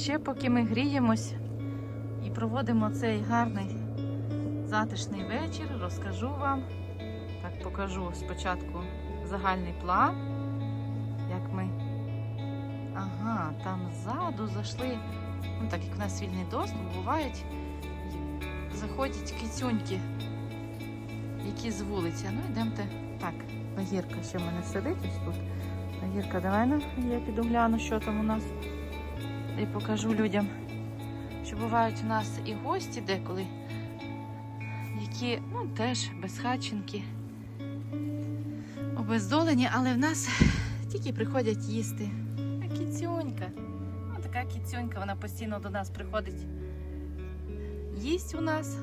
ще поки ми гріємось і проводимо цей гарний затишний вечір, розкажу вам. Так, покажу спочатку загальний план, як ми. Ага, там ззаду зайшли. Ну, так як в нас вільний доступ, бувають, заходять кицюньки, які з вулиці. Ну, йдемте. Так, Нагірка ще в мене сидить ось тут. Нагірка, давай на, я піду гляну, що там у нас. І покажу людям, що бувають у нас і гості деколи, які ну, теж безхатченки, обездолені, але в нас тільки приходять їсти. А кіцюнька. Ну, така кіцюнька, вона постійно до нас приходить. Їсть у нас.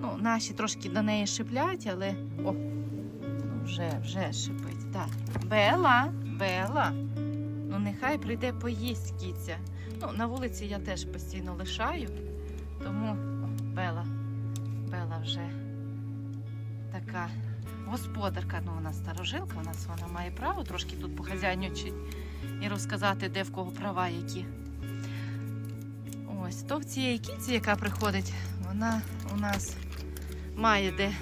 Ну, наші трошки до неї шиплять, але. О, ну вже, вже шипить. Так. Бела, Бела. Ну, нехай прийде поїсть кіця. Ну, на вулиці я теж постійно лишаю, тому Бела, Бела вже така господарка, ну вона старожилка, у нас вона має право трошки тут похазяйнючити і розказати, де в кого права які. Ось, то в цієї кіці, яка приходить, вона у нас має де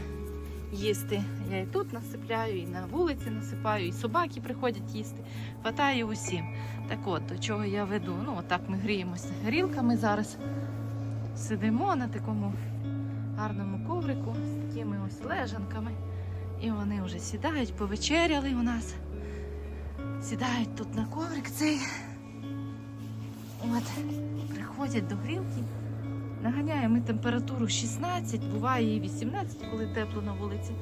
їсти. Я і тут насипляю, і на вулиці насипаю, і собаки приходять їсти. Хватає усім. Так от, до чого я веду. Ну, отак ми гріємося грілками зараз. Сидимо на такому гарному коврику з такими ось лежанками. І вони вже сідають, повечеряли у нас. Сідають тут на коврик цей. От, приходять до грілки. Наганяємо ми температуру 16, буває і 18, коли тепло на вулиці.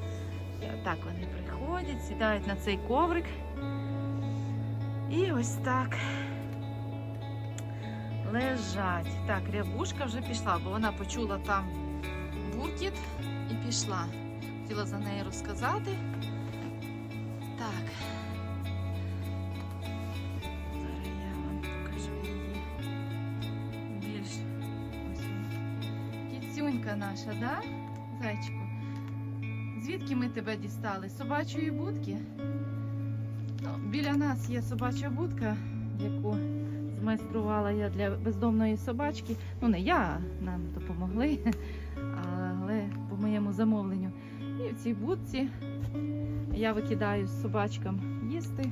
І отак вони приходять, сідають на цей коврик. І ось так лежать. Так, рябушка вже пішла, бо вона почула там буркіт і пішла. Хотіла за нею розказати. Кіцюнька да? Зайчику? Звідки ми тебе дістали? З собачої будки? Ну, біля нас є собача будка, яку змайструвала я для бездомної собачки. Ну, не я, нам допомогли, але по моєму замовленню. І в цій будці я викидаю з собачкам їсти.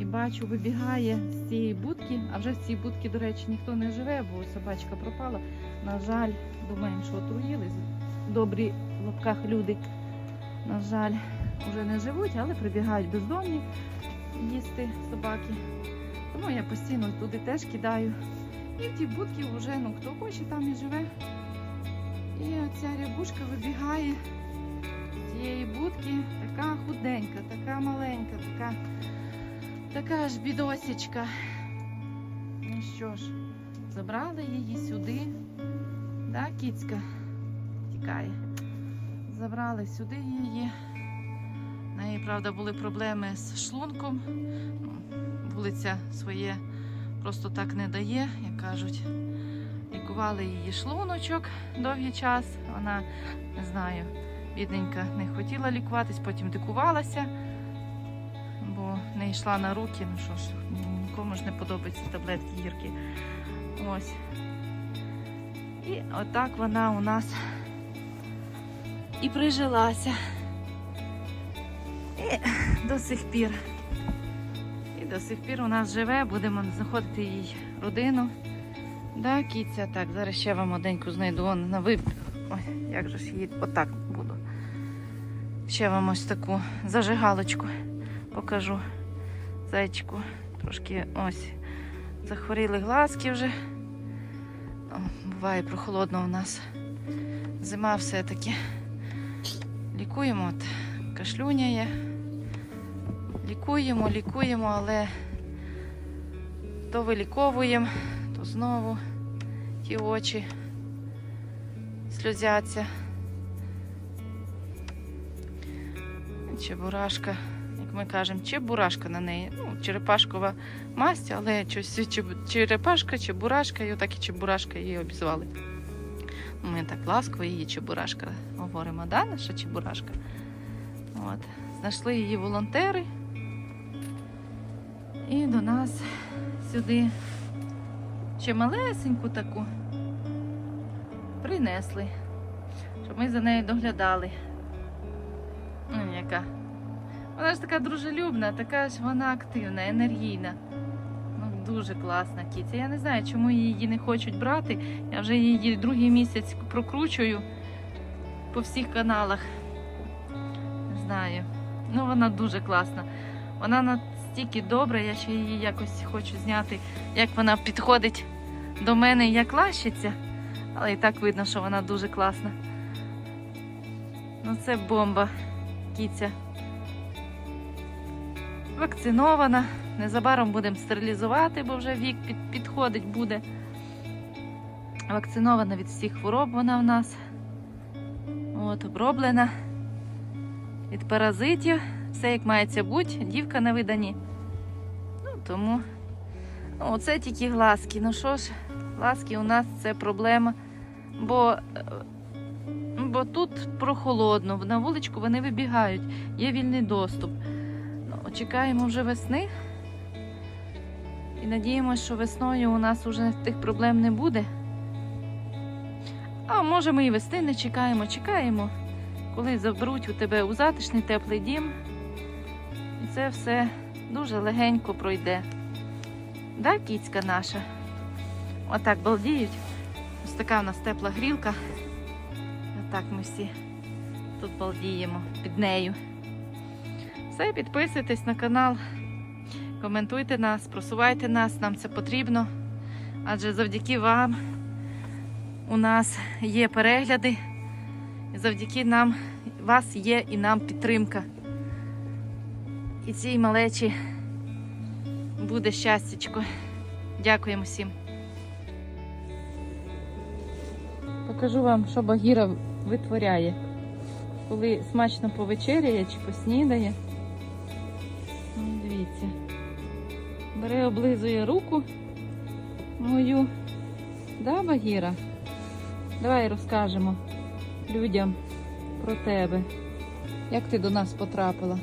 І бачу, вибігає з цієї будки, а вже в цій будці, до речі, ніхто не живе, бо собачка пропала. На жаль, думаємо, що отруїли. Добрі в лапках люди, на жаль, вже не живуть, але прибігають бездомні їсти собаки. Тому я постійно туди теж кидаю. І в ті будки вже ну, хто хоче, там і живе. І оця рябушка вибігає з цієї будки, така худенька, така маленька, така, така ж бідосічка. Ну що ж, забрали її сюди. Да, кіцька тікає. Забрали сюди її. В неї, правда, були проблеми з шлунком. Ну, Вулиця своє просто так не дає, як кажуть. Лікували її шлуночок довгий час. Вона, не знаю, бідненька, не хотіла лікуватись, потім дикувалася, не йшла на руки. Ну що ж, нікому ж не подобаються таблетки гіркі. Ось. І отак вона у нас і прижилася. І до сих пір. І до сих пір у нас живе, будемо знаходити їй родину. Да, кіця, так, зараз ще вам оденьку знайду. Вон на вип. Ой, як же ж її отак буду. Ще вам ось таку зажигалочку покажу. Зайчику. Трошки ось захворіли глазки вже. О, буває прохолодно у нас. Зима все-таки. Лікуємо, от кашлюняє. Лікуємо, лікуємо, але то виліковуємо, то знову ті очі сльозяться. Чебурашка, ми кажемо, чебурашка на неї. Ну, черепашкова масть, але щось чеб- черепашка, чебурашка, і отак і чебурашка її обізвали. Ми так ласково її чебурашка говоримо, да, наша чебурашка? От. Знайшли її волонтери. І до нас сюди ще малесеньку таку принесли, щоб ми за нею доглядали. Ну, яка. Вона ж така дружелюбна, така ж вона активна, енергійна. Ну, дуже класна кіця. Я не знаю, чому її не хочуть брати. Я вже її другий місяць прокручую по всіх каналах. Не знаю. Ну, вона дуже класна. Вона настільки добра, я ще її якось хочу зняти, як вона підходить до мене і як лащиться. Але і так видно, що вона дуже класна. Ну, це бомба, кіця. Вакцинована. Незабаром будемо стерилізувати, бо вже вік під, підходить буде. Вакцинована від всіх хвороб вона в нас. От, оброблена від паразитів. Все як мається бути, дівка на видані. Ну, тому ну, оце тільки глазки. Ну що ж, глазки у нас це проблема. Бо, е, бо тут прохолодно, на вуличку вони вибігають, є вільний доступ. Чекаємо вже весни. І надіємося, що весною у нас вже тих проблем не буде. А може ми і весни не чекаємо, чекаємо, коли заберуть у тебе у затишний теплий дім. І це все дуже легенько пройде. Да, кіцька наша? Отак балдіють. Ось така у нас тепла грілка. Отак ми всі тут балдіємо під нею. Все, підписуйтесь на канал, коментуйте нас, просувайте нас, нам це потрібно. Адже завдяки вам у нас є перегляди, і завдяки нам вас є і нам підтримка. І цій малечі буде щастячко. Дякуємо всім. Покажу вам, що Багіра витворяє. Коли смачно повечеряє чи поснідає. Дивіться. Бере, облизує руку мою. Да, Багіра? Давай розкажемо людям про тебе. Як ти до нас потрапила?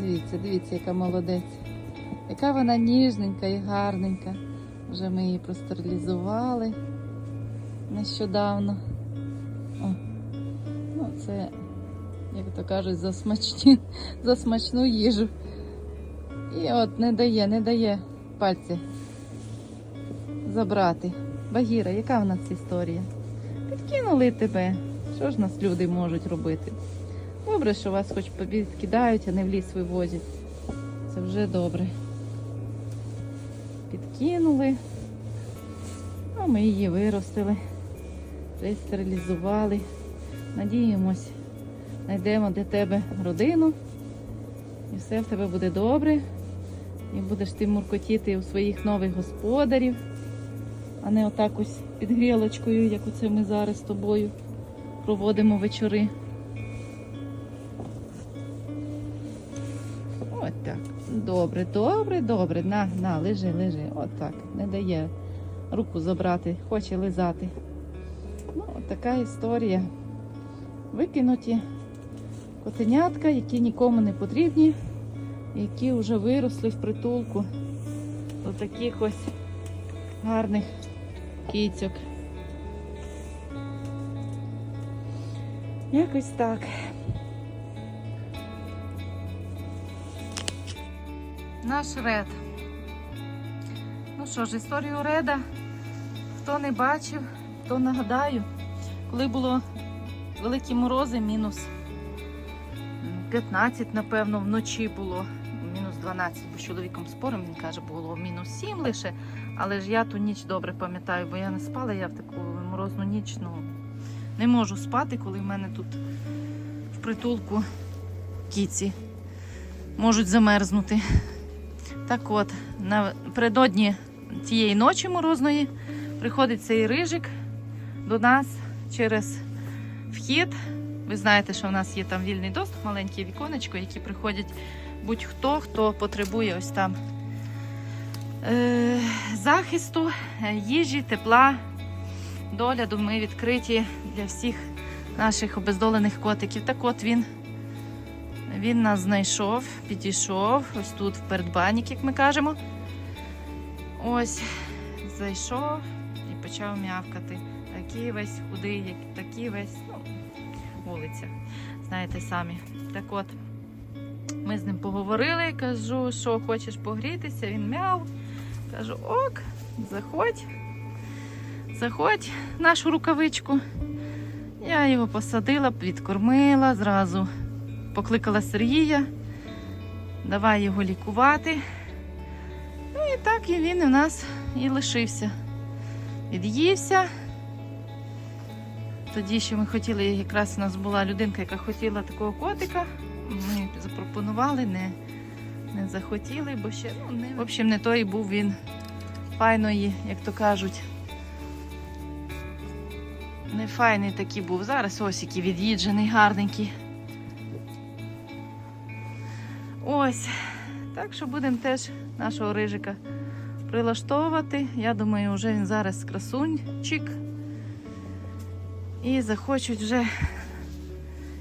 Дивіться, дивіться, яка молодець. Яка вона ніжненька і гарненька. Вже ми її простерилізували нещодавно. О, ну це, як то кажуть, за, смачні, за смачну їжу. І от не дає, не дає пальці забрати. Багіра, яка в нас історія? Підкинули тебе. Що ж нас люди можуть робити? Добре, що вас хоч підкидають, а не в ліс вивозять. Це вже добре. Підкинули, а ми її виростили, стерилізували. Надіємось, знайдемо для тебе родину, і все в тебе буде добре. І будеш ти муркотіти у своїх нових господарів, а не отак ось під грілочкою, як оце ми зараз з тобою проводимо вечори. От так. Добре, добре, добре. На, на, лежи, лежи. От так. Не дає руку забрати, хоче лизати. Ну, от така історія. Викинуті котенятка, які нікому не потрібні, які вже виросли в притулку до таких ось гарних кіцьок. Якось так. Наш ред. Ну що ж, історію реда. Хто не бачив, то нагадаю, коли було великі морози, мінус 15, напевно, вночі було, 12, бо з чоловіком спорим, він каже, було мінус 7 лише. Але ж я ту ніч добре пам'ятаю, бо я не спала, я в таку морозну ніч ну, не можу спати, коли в мене тут в притулку кіці можуть замерзнути. Так от, напередодні тієї ночі морозної приходить цей рижик до нас через вхід. Ви знаєте, що в нас є там вільний доступ, маленьке віконечко, які приходять будь-хто, хто потребує ось там е- захисту, е, їжі, тепла, догляду. Ми відкриті для всіх наших обездолених котиків. Так от він. Він нас знайшов, підійшов ось тут в передбанік, як ми кажемо. Ось зайшов і почав м'явкати. Такий весь худий, такий весь, ну, вулиця. Знаєте самі. Так от, ми з ним поговорили, кажу, що хочеш погрітися, він мяв. Кажу, ок, заходь, заходь нашу рукавичку. Я його посадила, відкормила, зразу покликала Сергія, давай його лікувати. Ну і так і він у нас і лишився. Від'ївся. Тоді ще ми хотіли, якраз у нас була людинка, яка хотіла такого котика. Ми запропонували, не, не захотіли, бо ще ну, не. В общем, не той був він файної, як то кажуть. Не файний такий був. Зараз ось який від'їджений, гарненький. Ось. Так що будемо теж нашого рижика прилаштовувати. Я думаю, вже він зараз красунчик. І захочуть вже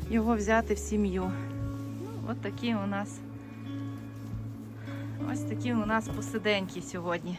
його взяти в сім'ю. От такі у нас ось такі у нас посиденьки сьогодні.